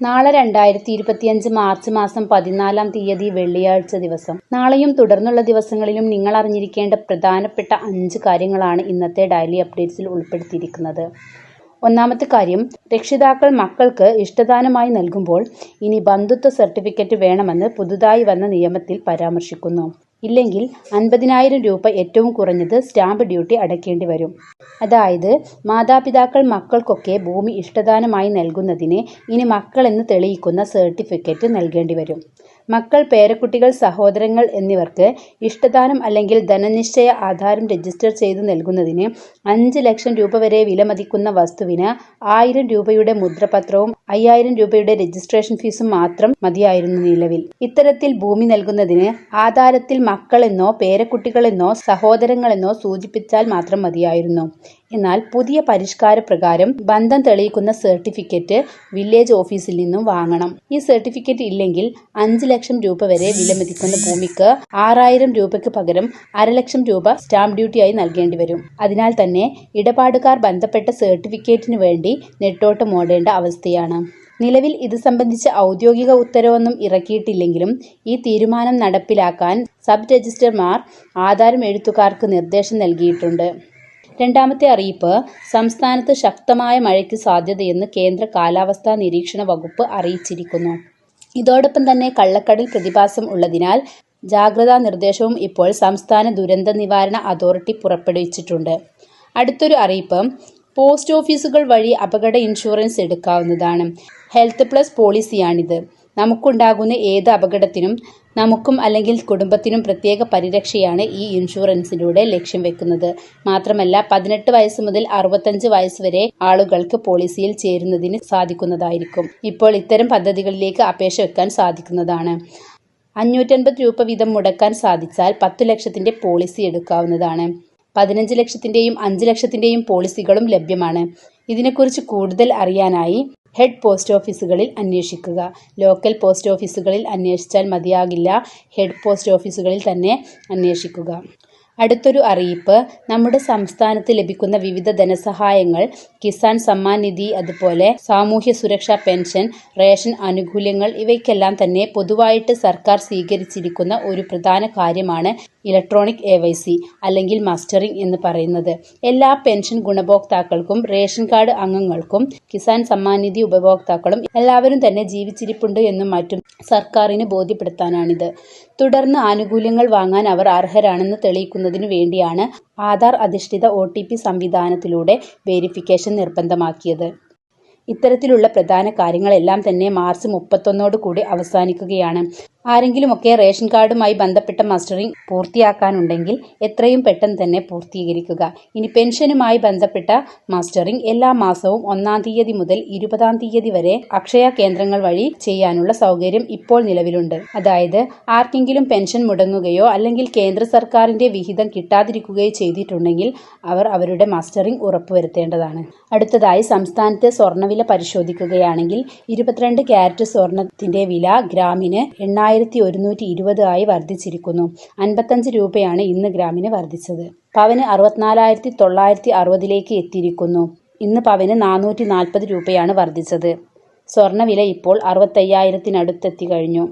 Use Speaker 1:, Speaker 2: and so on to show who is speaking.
Speaker 1: നാളെ രണ്ടായിരത്തി ഇരുപത്തിയഞ്ച് മാർച്ച് മാസം പതിനാലാം തീയതി വെള്ളിയാഴ്ച ദിവസം. നാളെയും തുടർന്നുള്ള ദിവസങ്ങളിലും നിങ്ങൾ അറിഞ്ഞിരിക്കേണ്ട പ്രധാനപ്പെട്ട അഞ്ച് കാര്യങ്ങളാണ് ഇന്നത്തെ ഡെയിലി അപ്ഡേറ്റ്സിൽ ഉൾപ്പെടുത്തിയിരിക്കുന്നത്. ഒന്നാമത്തെ കാര്യം രക്ഷിതാക്കൾ മക്കൾക്ക് ഇഷ്ടദാനമായി നൽകുമ്പോൾ ഇനി ബന്ധുത്വ സർട്ടിഫിക്കറ്റ് വേണമെന്ന് പുതുതായി വന്ന നിയമത്തിൽ പരാമർശിക്കുന്നു. ഇല്ലെങ്കിൽ അൻപതിനായിരം രൂപ ഏറ്റവും കുറഞ്ഞത് സ്റ്റാമ്പ് ഡ്യൂട്ടി അടയ്ക്കേണ്ടി വരും. അതായത് മാതാപിതാക്കൾ മക്കൾക്കൊക്കെ ഭൂമി ഇഷ്ടദാനമായി നൽകുന്നതിന് ഇനി മക്കളെന്ന് തെളിയിക്കുന്ന സർട്ടിഫിക്കറ്റ് നൽകേണ്ടി വരും. മക്കൾ പേരക്കുട്ടികൾ സഹോദരങ്ങൾ എന്നിവർക്ക് ഇഷ്ടദാനം അല്ലെങ്കിൽ ധനനിശ്ചയ ആധാരം രജിസ്റ്റർ ചെയ്തു നൽകുന്നതിന് അഞ്ച് ലക്ഷം രൂപ വരെ വിലമതിക്കുന്ന വസ്തുവിന് ആയിരം രൂപയുടെ മുദ്രപത്രവും അയ്യായിരം രൂപയുടെ രജിസ്ട്രേഷൻ ഫീസും മാത്രം മതിയായിരുന്നു നിലവിൽ. ഇത്തരത്തിൽ ഭൂമി നൽകുന്നതിന് ആധാരത്തിൽ മക്കളെന്നോ പേരക്കുട്ടികളെന്നോ സഹോദരങ്ങളെന്നോ സൂചിപ്പിച്ചാൽ മാത്രം മതിയായിരുന്നു. എന്നാൽ പുതിയ പരിഷ്കാര പ്രകാരം ബന്ധം തെളിയിക്കുന്ന സർട്ടിഫിക്കറ്റ് വില്ലേജ് ഓഫീസിൽ നിന്നും വാങ്ങണം. ഈ സർട്ടിഫിക്കറ്റ് ഇല്ലെങ്കിൽ അഞ്ച് ലക്ഷം രൂപ വരെ വിലമതിക്കുന്ന ഭൂമിക്ക് ആറായിരം രൂപയ്ക്ക് പകരം അരലക്ഷം രൂപ സ്റ്റാമ്പ് ഡ്യൂട്ടിയായി നൽകേണ്ടി വരും. അതിനാൽ തന്നെ ഇടപാടുകാർ ബന്ധപ്പെട്ട സർട്ടിഫിക്കറ്റിനു വേണ്ടി നെട്ടോട്ടം ഓടേണ്ട അവസ്ഥയാണ്. നിലവിൽ ഇത് സംബന്ധിച്ച് ഔദ്യോഗിക ഉത്തരവൊന്നും ഇറക്കിയിട്ടില്ലെങ്കിലും ഈ തീരുമാനം നടപ്പിലാക്കാൻ സബ് രജിസ്ട്രർമാർ ആധാരം എഴുത്തുകാർക്ക് നിർദ്ദേശം നൽകിയിട്ടുണ്ട്. രണ്ടാമത്തെ അറിയിപ്പ് സംസ്ഥാനത്ത് ശക്തമായ മഴയ്ക്ക് സാധ്യതയെന്ന് കേന്ദ്ര കാലാവസ്ഥാ നിരീക്ഷണ വകുപ്പ് അറിയിച്ചിരിക്കുന്നു. ഇതോടൊപ്പം തന്നെ കള്ളക്കടൽ പ്രതിഭാസം ഉള്ളതിനാൽ ജാഗ്രതാ നിർദ്ദേശവും ഇപ്പോൾ സംസ്ഥാന ദുരന്ത നിവാരണ അതോറിറ്റി പുറപ്പെടുവിച്ചിട്ടുണ്ട്. അടുത്തൊരു അറിയിപ്പ് പോസ്റ്റ് ഓഫീസുകൾ വഴി അപകട ഇൻഷുറൻസ് എടുക്കാവുന്നതാണ്. ഹെൽത്ത് പ്ലസ് പോളിസിയാണിത്. നമുക്കുണ്ടാകുന്ന ഏത് അപകടത്തിനും നമുക്കും അല്ലെങ്കിൽ കുടുംബത്തിനും പ്രത്യേക പരിരക്ഷയാണ് ഈ ഇൻഷുറൻസിലൂടെ ലക്ഷ്യം വെക്കുന്നത്. മാത്രമല്ല പതിനെട്ട് വയസ്സ് മുതൽ അറുപത്തഞ്ച് വയസ്സ് വരെ ആളുകൾക്ക് പോളിസിയിൽ ചേരുന്നതിന് സാധിക്കുന്നതായിരിക്കും. ഇപ്പോൾ ഇത്തരം പദ്ധതികളിലേക്ക് അപേക്ഷ വെക്കാൻ സാധിക്കുന്നതാണ്. അഞ്ഞൂറ്റൻപത് രൂപ വീതം മുടക്കാൻ സാധിച്ചാൽ പത്തു ലക്ഷത്തിന്റെ പോളിസി എടുക്കാവുന്നതാണ്. പതിനഞ്ച് ലക്ഷത്തിന്റെയും അഞ്ച് ലക്ഷത്തിന്റെയും പോളിസികളും ലഭ്യമാണ്. ഇതിനെക്കുറിച്ച് കൂടുതൽ അറിയാനായി ഹെഡ് പോസ്റ്റ് ഓഫീസുകളിൽ അന്വേഷിക്കുക. ലോക്കൽ പോസ്റ്റ് ഓഫീസുകളിൽ അന്വേഷിച്ചാൽ മതിയാകില്ല. ഹെഡ് പോസ്റ്റ് ഓഫീസുകളിൽ തന്നെ അന്വേഷിക്കുക. അടുത്തൊരു അറിയിപ്പ്. നമ്മുടെ സംസ്ഥാനത്ത് ലഭിക്കുന്ന വിവിധ ധനസഹായങ്ങൾ കിസാൻ സമ്മാൻ നിധി അതുപോലെ സാമൂഹ്യ സുരക്ഷാ പെൻഷൻ റേഷൻ ആനുകൂല്യങ്ങൾ ഇവയ്ക്കെല്ലാം തന്നെ പൊതുവായിട്ട് സർക്കാർ സ്വീകരിച്ചിരിക്കുന്ന ഒരു പ്രധാന കാര്യമാണ് ഇലക്ട്രോണിക് എ വൈ സി അല്ലെങ്കിൽ മാസ്റ്ററിംഗ് എന്ന് പറയുന്നത്. എല്ലാ പെൻഷൻ ഗുണഭോക്താക്കൾക്കും റേഷൻ കാർഡ് അംഗങ്ങൾക്കും കിസാൻ സമ്മാൻ നിധി ഉപഭോക്താക്കളും എല്ലാവരും തന്നെ ജീവിച്ചിരിപ്പുണ്ട് എന്നും മറ്റും സർക്കാരിന് ബോധ്യപ്പെടുത്താനാണിത്. തുടർന്ന് ആനുകൂല്യങ്ങൾ വാങ്ങാൻ അവർ അർഹരാണെന്ന് തെളിയിക്കുന്നതിനു വേണ്ടിയാണ് ആധാർ അധിഷ്ഠിത ഒ സംവിധാനത്തിലൂടെ വെരിഫിക്കേഷൻ നിർബന്ധമാക്കിയത്. ഇത്തരത്തിലുള്ള പ്രധാന കാര്യങ്ങളെല്ലാം തന്നെ മാർച്ച് മുപ്പത്തൊന്നോട് കൂടി അവസാനിക്കുകയാണ്. ആരെങ്കിലുമൊക്കെ റേഷൻ കാർഡുമായി ബന്ധപ്പെട്ട മസ്റ്ററിംഗ് പൂർത്തിയാക്കാനുണ്ടെങ്കിൽ എത്രയും പെട്ടെന്ന് തന്നെ പൂർത്തീകരിക്കുക. ഇനി പെൻഷനുമായി ബന്ധപ്പെട്ട മസ്റ്ററിംഗ് എല്ലാ മാസവും ഒന്നാം തീയതി മുതൽ ഇരുപതാം തീയതി വരെ അക്ഷയ കേന്ദ്രങ്ങൾ വഴി ചെയ്യാനുള്ള സൗകര്യം ഇപ്പോൾ നിലവിലുണ്ട്. അതായത് ആർക്കെങ്കിലും പെൻഷൻ മുടങ്ങുകയോ അല്ലെങ്കിൽ കേന്ദ്ര സർക്കാരിന്റെ വിഹിതം കിട്ടാതിരിക്കുകയോ ചെയ്തിട്ടുണ്ടെങ്കിൽ അവർ അവരുടെ മസ്റ്ററിംഗ് ഉറപ്പുവരുത്തേണ്ടതാണ്. അടുത്തതായി സംസ്ഥാനത്തെ സ്വർണവില പരിശോധിക്കുകയാണെങ്കിൽ ഇരുപത്തിരണ്ട് ക്യാരറ്റ് സ്വർണത്തിന്റെ വില ഗ്രാമിന് എണ്ണായിരത്തി ഒരുന്നൂറ്റി ഇരുപത് ആയി വർദ്ധിച്ചിരിക്കുന്നു. അൻപത്തഞ്ച് രൂപയാണ് ഇന്ന് ഗ്രാമിന് വർദ്ധിച്ചത്. പവന് അറുപത്തിനാലായിരത്തി തൊള്ളായിരത്തി അറുപതിലേക്ക് എത്തിയിരിക്കുന്നു. ഇന്ന് പവന് നാനൂറ്റി നാൽപ്പത് രൂപയാണ് വർദ്ധിച്ചത്. സ്വർണവില ഇപ്പോൾ അറുപത്തയ്യായിരത്തിനടുത്തെത്തി കഴിഞ്ഞു.